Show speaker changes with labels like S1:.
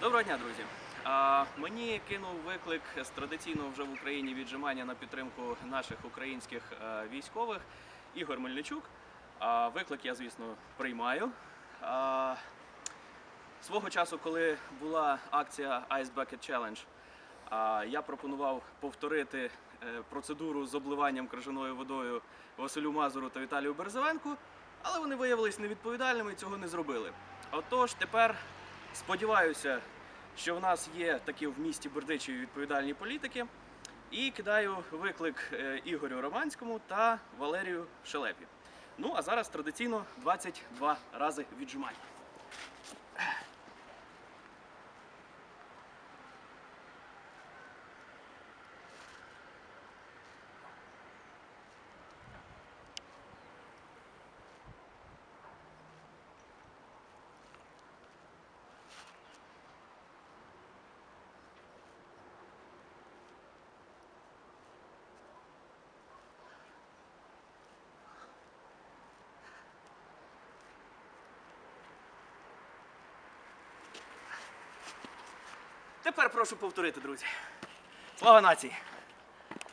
S1: Доброго дня, друзі. Мені кинув виклик з традиційного вже в Україні віджимання на підтримку наших українських е, військових Ігор Мельничук. Виклик я, звісно, приймаю. Свого часу, коли була акція Ice Bucket Challenge, я пропонував повторити е, процедуру з обливанням крижаною водою Василю Мазуру та Віталію Березовенку, але вони виявилися невідповідальними і цього не зробили. Отож, тепер сподіваюся, що в нас є такі в місті Бердичеві відповідальні політики. І кидаю виклик е, Ігорю Романському та Валерію Шелепі. Ну а зараз традиційно 22 рази віджимань. Тепер прошу повторити, друзі. Слава нації!